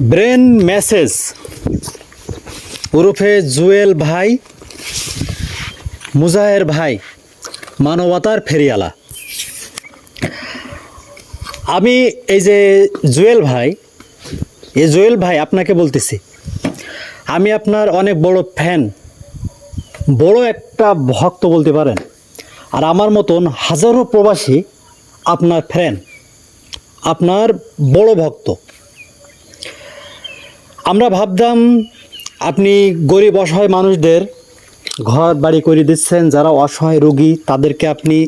Brain message. ওরফে জুয়েল ভাই, মুজাহের ভাই, মানবতার ফেরিয়ালা। আমি এই যে জুয়েল ভাই, এই জুয়েল ভাই আপনাকে বলতেছি, আমি আপনার অনেক বড় ফ্যান। বড় একটা ভক্ত বলতে পারেন। আর আমার মতন হাজারো প্রবাসী আপনার ফ্যান, আপনার বড় ভক্ত। আমরা ভাবতাম আপনি গরিব অসহায় মানুষদের ঘর বাড়ি করে দিচ্ছেন, যারা অসহায় রোগী, তাদেরকে আপনি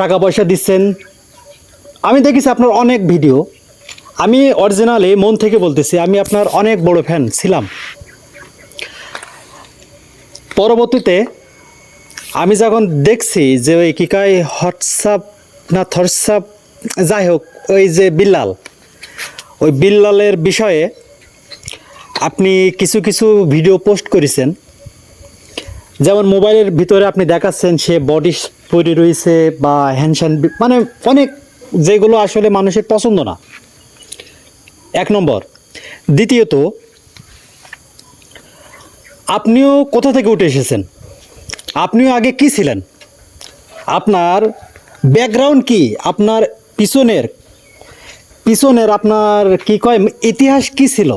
টাকা পয়সা দিচ্ছেন। আমি দেখেছি আপনার অনেক ভিডিও। আমি অরিজিনালি মন থেকে বলতেছি, আমি আপনার অনেক বড় ফ্যান ছিলাম। পরবর্তীতে আমি যখন দেখছি যে ওই কী কয়, হোয়াটসঅ্যাপ না থরসাপ যাই হোক, ওই যে বিল্লাল ওই বিল্লালের বিষয়ে আপনি কিছু কিছু ভিডিও পোস্ট করেছেন। যেমন মোবাইলের ভিতরে আপনি দেখাচ্ছেন সে বডি পরে রয়েছে বা হ্যান্ডস্যান মানে অনেক যেগুলো আসলে মানুষের পছন্দ না। এক নম্বর। দ্বিতীয়ত, আপনিও কোথা থেকে উঠে এসেছেন? আপনিও আগে কি ছিলেন? আপনার ব্যাকগ্রাউন্ড কি? আপনার পিছনের পিছনের আপনার কি কয়, ইতিহাস কি ছিল?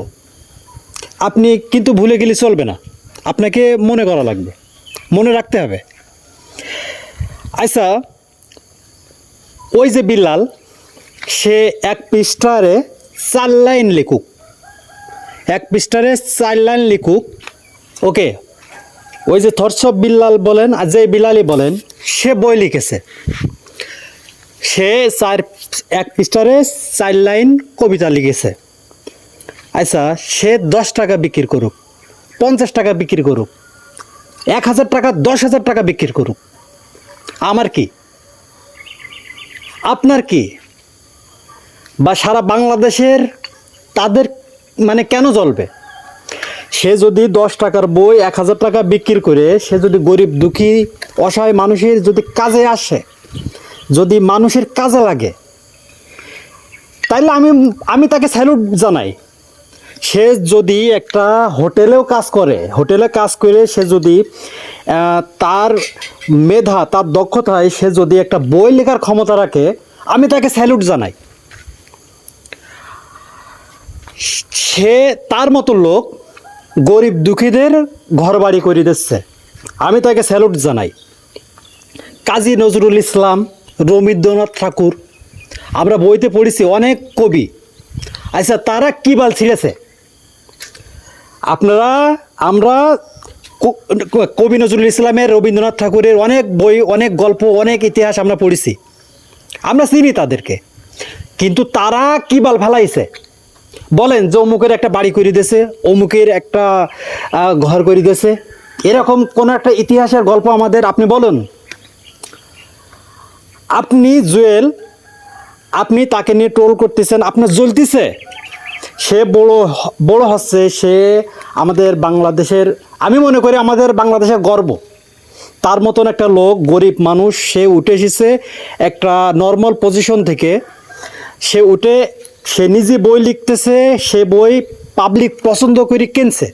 আপনি কিন্তু ভুলে গেলে চলবে না। আপনাকে মনে করা লাগবে। মনে রাখতে হবে। আচ্ছা ওই যে বিল্লাল, সে এক পৃষ্ঠারে চার লাইন লিখুক। এক পৃষ্ঠারে চার লাইন লিখুক। ওকে, ওই যে থরসব বিল্লাল বলেন আর যে বিলালি বলেন, সে বই লিখেছে। সে চার এক পৃষ্ঠারে চার লাইন কবিতা লিখেছে। আচ্ছা সে দশ টাকা বিক্রি করুক, পঞ্চাশ টাকা বিক্রি করুক, এক হাজার টাকা, দশ হাজার টাকা বিক্রি করুক। আমার কি? আপনার কি? বা সারা বাংলাদেশের তাদের মানে কেন জ্বলবে? সে যদি দশ টাকার বই এক হাজার টাকা বিক্রি করে, সে যদি গরিব, দুঃখী, অসহায় মানুষের যদি কাজে আসে, যদি মানুষের কাজে লাগে তাইলে আমি আমি তাকে স্যালুট জানাই। সে যদি একটা হোটেলেও কাজ করে, হোটেলে কাজ করে সে যদি তার মেধা, তার দক্ষতায় সে যদি একটা বই লেখার ক্ষমতা রাখে, আমি তাকে স্যালুট জানাই। সে তার মতো লোক গরিব দুঃখীদের ঘর বাড়ি করে দিচ্ছে। আমি তাকে স্যালুট জানাই। কাজী নজরুল ইসলাম, রবীন্দ্রনাথ ঠাকুর আমরা বইতে পড়েছি অনেক কবি। আচ্ছা তারা কী বাল ছিঁড়েছে? আপনারা, আমরা কবি নজরুল ইসলামের, রবীন্দ্রনাথ ঠাকুরের অনেক বই, অনেক গল্প, অনেক ইতিহাস আমরা পড়েছি। আমরা চিনি তাদেরকে। কিন্তু তারা কী বাল ফেলাইছে? বলেন যে অমুকের একটা বাড়ি করে দিয়েছে, অমুকের একটা ঘর করে দিয়েছে। এরকম কোনো একটা ইতিহাসের গল্প আমাদের, আপনি বলুন। আপনি জুয়েল আপনি তাকে নিয়ে ট্রোল করতেছেন, আপনার জ্বলতিছে। সে বড় বড় হচ্ছে, সে আমাদের বাংলাদেশের, আমি মনে করি আমাদের বাংলাদেশের গর্ব। তার মতন একটা লোক, গরিব মানুষ, সে উঠে এসেছে একটা নর্মাল পজিশন থেকে। সে উঠে, সে নিজে বই লিখতেছে, সে বই পাবলিক পছন্দ করে কিনছে।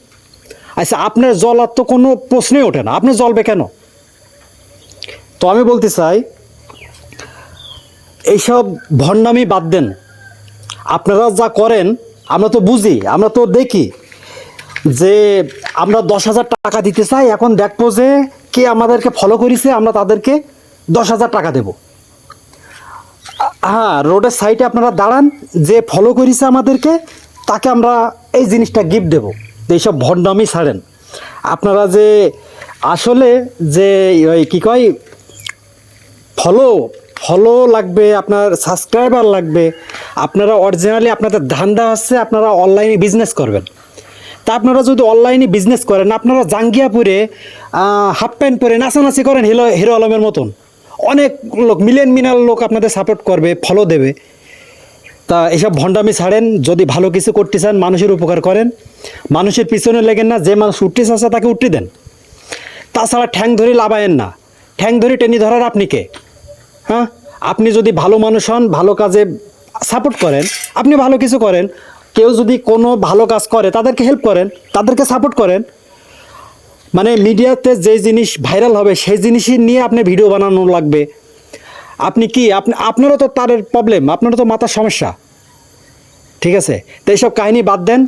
আচ্ছা আপনার জলার তো কোনো প্রশ্নই ওঠে না, আপনার জ্বলবে কেন? তো আমি বলতে চাই এইসব ভণ্ডামি বাদ দেন। আপনারা যা করেন, আমরা তো বুঝি, আমরা তো দেখি যে আমরা দশ হাজার টাকা দিতে চাই, এখন দেখব যে কে আমাদেরকে ফলো করেছে, আমরা তাদেরকে দশ হাজার টাকা দেব। হ্যাঁ রোডের সাইডে আপনারা দাঁড়ান, যে ফলো করেছে আমাদেরকে, তাকে আমরা এই জিনিসটা গিফট দেবো এইসব ভণ্ডামি ছাড়েন। আপনারা যে আসলে যে ওই কী কয় ফলো ফলো লাগবে, আপনার সাবস্ক্রাইবার লাগবে, আপনারা অরিজিনালি আপনাদের ধান্দা হচ্ছে আপনারা অনলাইনে বিজনেস করবেন। তা আপনারা যদি অনলাইনে বিজনেস করেন, আপনারা জাঙ্গিয়াপুরে হাফ প্যান্ট পরে নাচানাচি করেন হিরো হিরো আলমের মতন। অনেক লোক মিলিয়ন মিনাল লোক আপনাদের সাপোর্ট করবে ফলো দেবে। তা এসব ভণ্ডামি ছাড়েন, যদি ভালো কিছু করতে চান, মানুষের উপকার করেন। মানুষের পিছনে লেগেন না, যে মানুষ উঠতে চাচ্ছে তাকে উঠতে দেন। তাছাড়া ঠ্যাং ধরে লাভায়েন না। ঠ্যাং ধরে টেনে ধরার আপনি কে? হ্যাঁ? আপনি যদি ভালো মানুষ হন, ভালো কাজে সাপোর্ট করেন, আপনি ভালো কিছু করেন, কেউ যদি কোনো ভালো কাজ করে, তাদেরকে হেল্প করেন, তাদেরকে সাপোর্ট করেন। মানে মিডিয়াতে যে জিনিস ভাইরাল হবে, সেই জিনিসই নিয়ে আপনি ভিডিও বানানো লাগবে। আপনি কি, আপনি, আপনারও তো তারের প্রবলেম আপনারও তো মাথার সমস্যা। ঠিক আছে? তো এইসব কাহিনী বাদ দেন।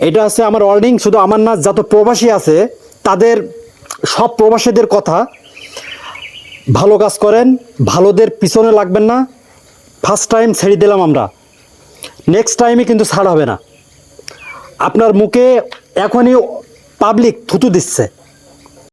এটা হচ্ছে আমার ওয়ার্নিং শুধু আমার না, যত প্রবাসী আছে, তাদের, সব প্রবাসীদের কথা ভালো কাজ করেন, ভালোদের পিছনে লাগবেন না। ফার্স্ট টাইম ছেড়ে দিলাম আমরা। নেক্সট টাইমে কিন্তু ছাড় হবে না। আপনার মুখে এখনই পাবলিক থুতু দিচ্ছে।